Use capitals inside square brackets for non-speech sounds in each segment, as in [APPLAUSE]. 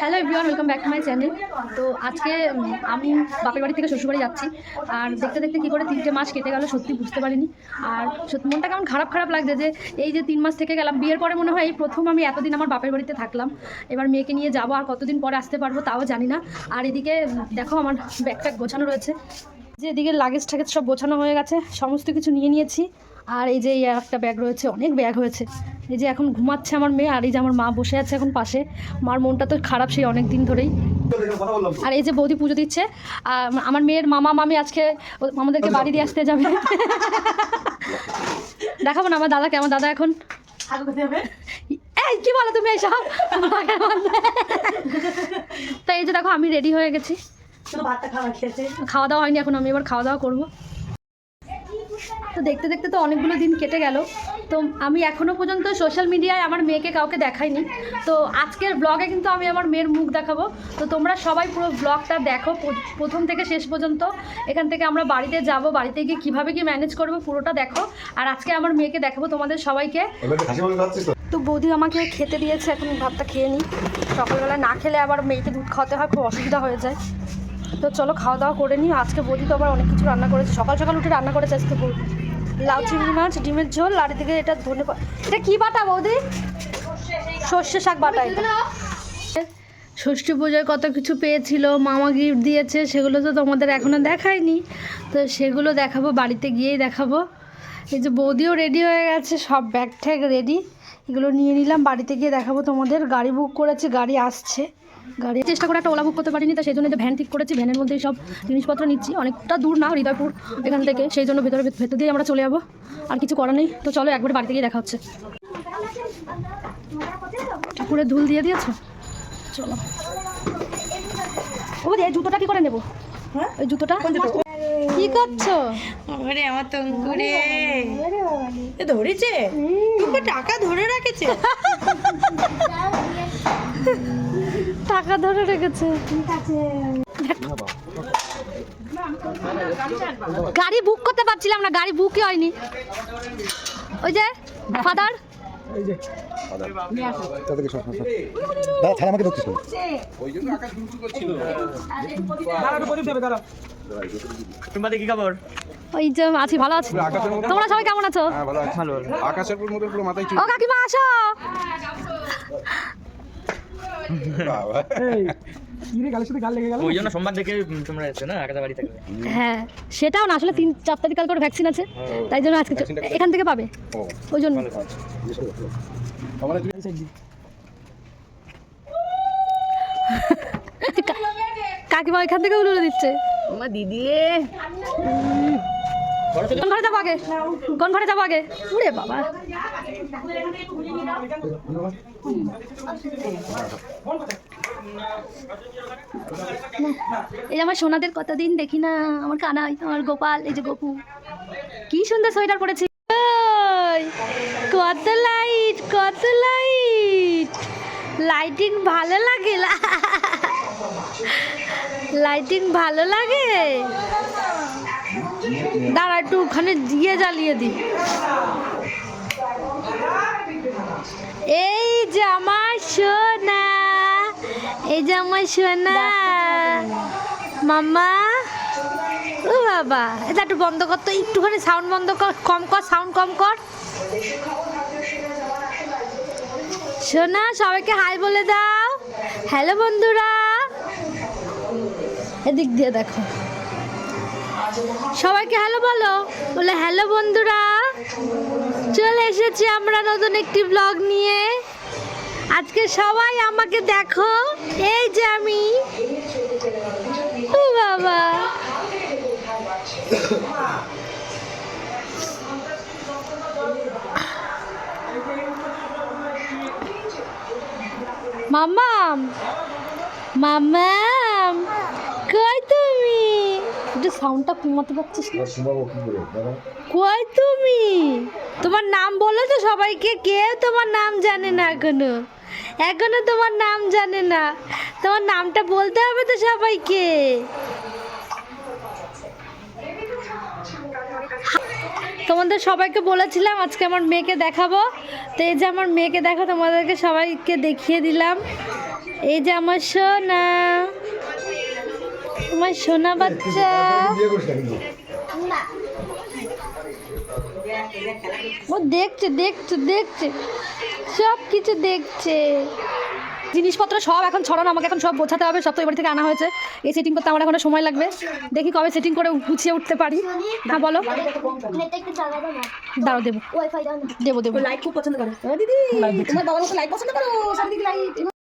Hello everyone welcome back to my channel তো আজকে আমি বাপের বাড়ি থেকে শ্বশুরবাড়ি যাচ্ছি। আর দেখতে দেখতে কী করে তিনটে মাস কেটে গেল, সত্যি বুঝতে পারিনি। আর সত্যি মনটা কেমন খারাপ খারাপ লাগছে যে এই যে তিন মাস থেকে গেলাম, বিয়ের পরে মনে হয় এই প্রথম আমি এতদিন আমার বাপের বাড়িতে থাকলাম। এবার মেয়েকে নিয়ে যাব, আর কতদিন পরে আসতে পারব তাও জানি না। আর এদিকে দেখো আমার ব্যাগ ট্যাগ গোছানো রয়েছে। যে এদিকে লাগেজ টাগেজ সব গোছানো হয়ে গেছে, সমস্ত কিছু নিয়ে নিয়েছি। আর এই যে আর একটা ব্যাগ রয়েছে অনেক ব্যাগ হয়েছে। এই যে এখন ঘুমাচ্ছে আমার মেয়ে আর এই যে আমার মা বসে আছে এখন পাশে। মার মনটা তো খারাপ সেই অনেক দিন ধরেই। আর এই যে বৌদি পুজো দিচ্ছে আর আমার মেয়ের মামা মামি আজকে আমাদেরকে বাড়ি দিয়ে আসতে যাবে। দেখাবো না আমার দাদাকে আমার দাদা এখন? এই কি বলো তুমি এইসব? তো এই যে দেখো আমি রেডি হয়ে গেছি। খাওয়া দাওয়া হয়নি এখন আমি এবার খাওয়া দাওয়া করব। তো দেখতে দেখতে তো অনেকগুলো দিন কেটে গেল। তো আমি এখনও পর্যন্ত সোশ্যাল মিডিয়ায় আমার মেয়েকে কাউকে দেখাইনি। তো আজকের ব্লগে কিন্তু আমি আমার মেয়ের মুখ দেখাবো। তো তোমরা সবাই পুরো ব্লগটা দেখো প্রথম থেকে শেষ পর্যন্ত। এখান থেকে আমরা বাড়িতে যাব বাড়িতে গিয়ে কীভাবে কি ম্যানেজ করব পুরোটা দেখো। আর আজকে আমার মেয়েকে দেখাবো তোমাদের সবাইকে। তো? বৌদি আমাকে খেতে দিয়েছে এখন ভাতটা খেয়ে নিই সকালবেলা না খেলে আবার মেয়েকে দুধ খাওয়াতে হয় খুব অসুবিধা হয়ে যায়। তো চলো খাওয়া দাওয়া করে নিই। আজকে বৌদি তো আবার অনেক কিছু রান্না করেছে। সকাল সকাল উঠে রান্না করেছে আজকে বৌদি। লাউ চিংড়ি মাছ, ডিমের ঝোল আর এদিকে এটা ধনে এটা কি বাটা বৌদি? সর্ষে শাক বাটা ষষ্ঠী পুজোয় কত কিছু পেয়েছিল, মামা গিফট দিয়েছে, সেগুলো তো তোমাদের এখনও দেখায়নি। তো সেগুলো দেখাবো, বাড়িতে গিয়েই দেখাবো। এই যে বৌদিও রেডি হয়ে গেছে, সব ব্যাগ ট্যাগ রেডি এগুলো নিয়ে নিলাম, বাড়িতে গিয়ে দেখাবো তোমাদের। গাড়ি বুক করেছি, গাড়ি আসছে। গাড়ি। চেষ্টা করে একটা ওলা বুক করতে পারিনি তো সেই জন্য যে ভ্যান ঠিক করেছি ভ্যানের মধ্যেই সব জিনিসপত্র নিচ্ছি। অনেকটা দূর না হৃদয়পুর এখান থেকে সেই জন্য ভেতরে ভেতর দিয়ে আমরা চলে যাব। আর কিছু করার নেই তো চলো একবার বাড়িতে গিয়ে দেখা হচ্ছে। ঠাকুরের ধুল দিয়ে দিয়েছ? চলো। ও এই জুতোটা কি করে নেব? হ্যাঁ? ওই জুতোটা? কি করছ? ওরে আমার তঙ্কুরে ধরেছে? টাকা ধরে রাখেছে? [LAUGHS] টাকা ধরে রেখেছে। গাড়ি বুক করতে পারছিলাম না গাড়ি বুকই হয়নি। ওই যে ফাদার আমাকে ধরছিস তোমাদের কি খবর। ওই যে আছি ভালো আছি। তোমরা সবাই কেমন আছো? হ্যাঁ ভালো আছে। ভালো ভালো আকাশের পুরো মাথায় ও কাকিমা আসো। ওই জন্য সোমবার থেকে তোমরা এসছো না একাদা বাড়ি থাকবে। হ্যাঁ সেটাও না আসলে তিন চার তারিখ কাল করে ভ্যাকসিন আছে তাই জন্য আজকে এখান থেকে পাবে। ওই জন্য। কাকিমা এখান থেকে উড়ে দিচ্ছে। আমার দিদি। কোন ঘরে যাব আগে? কোন ঘরে যাব আগে? উড়ে বাবা। এই আমার সোনাদের কতদিন দেখি না, আমার কানাই আমার গোপাল, এই যে গোপু। কি সুন্দর সোয়েটার পরেছি। কত লাইট কত লাইট লাইটিং ভালো লাগে লাইটিং ভালো লাগে। দাঁড়া, একটু ওখানে দিয়ে জ্বালিয়ে দি এই যে আমার সোনা, এই যে আমার সোনা। মামা ও বাবা, এটা একটু বন্ধ কর তো, একটুখানি সাউন্ড বন্ধ কর, কম কর সাউন্ড কম কর। সোনা, সবাইকে হাই বলে দাও। হ্যালো বন্ধুরা। এদিক দিয়ে দেখো। সবাইকে হ্যালো বলো। বলে হ্যালো বন্ধুরা, চলে এসেছি আমরা নতুন একটি ব্লগ নিয়ে। আজকে সবাই আমাকে দেখো। এই যে আমি। বাবা। মামাম মামাম কই তুমি একটু সাউন্ডটা কমাতে পারছিস না। কি? কই তুমি? তোমার নাম বলো তো সবাইকে। কেউ তোমার নাম জানে না এখনও। এখনও তোমার নাম জানে না। তোমার নামটা বলতে হবে তো সবাইকে। তোমাদের সবাইকে বলেছিলাম আজকে আমার মেয়েকে দেখাবো। তো এই যে আমার মেয়েকে দেখো তোমাদেরকে সবাইকে দেখিয়ে দিলাম। এই যে আমার সোনা। আমার সোনা বাচ্চা। ও দেখছে দেখছে দেখছে। সব কিছু দেখছে। জিনিসপত্র সব এখন ছড়ানো আমাকে এখন সব বোঝাতে হবে সব তো এবার থেকে আনা হয়েছে। এই সেটিং করতে আমার এখন সময় লাগবে। দেখি কবে সেটিং করে গুছিয়ে উঠতে পারি। হ্যাঁ বলো। নেটে দাও না দাঁড়ো দেবো। ওয়াইফাই দাও দেবো দেবো। লাইট খুব পছন্দ করে। দিদি। তোমার বাবার মতো লাইট পছন্দ করো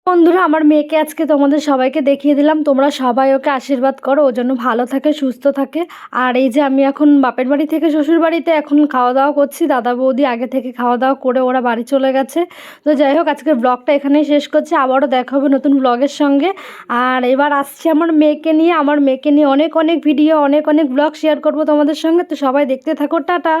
বন্ধুরা, আমার মেয়েকে আজকে তোমাদের সবাইকে দেখিয়ে দিলাম। তোমরা সবাই ওকে আশীর্বাদ করো, ও জন্য ভালো থাকে, সুস্থ থাকে। আর এই যে আমি এখন বাপের বাড়ি থেকে শ্বশুর বাড়িতে এখন খাওয়া দাওয়া করছি, দাদা বৌদি আগে থেকে খাওয়া দাওয়া করে ওরা বাড়ি চলে গেছে। তো যাই হোক, আজকের ব্লগটা এখানেই শেষ করছি। আবারও দেখা হবে নতুন ব্লগের সঙ্গে। আর এবার আসছি আমার মেয়েকে নিয়ে। আমার মেয়েকে নিয়ে অনেক অনেক ভিডিও অনেক অনেক ব্লগ শেয়ার করব তোমাদের সঙ্গে। তো সবাই দেখতে থাকো, টাটা!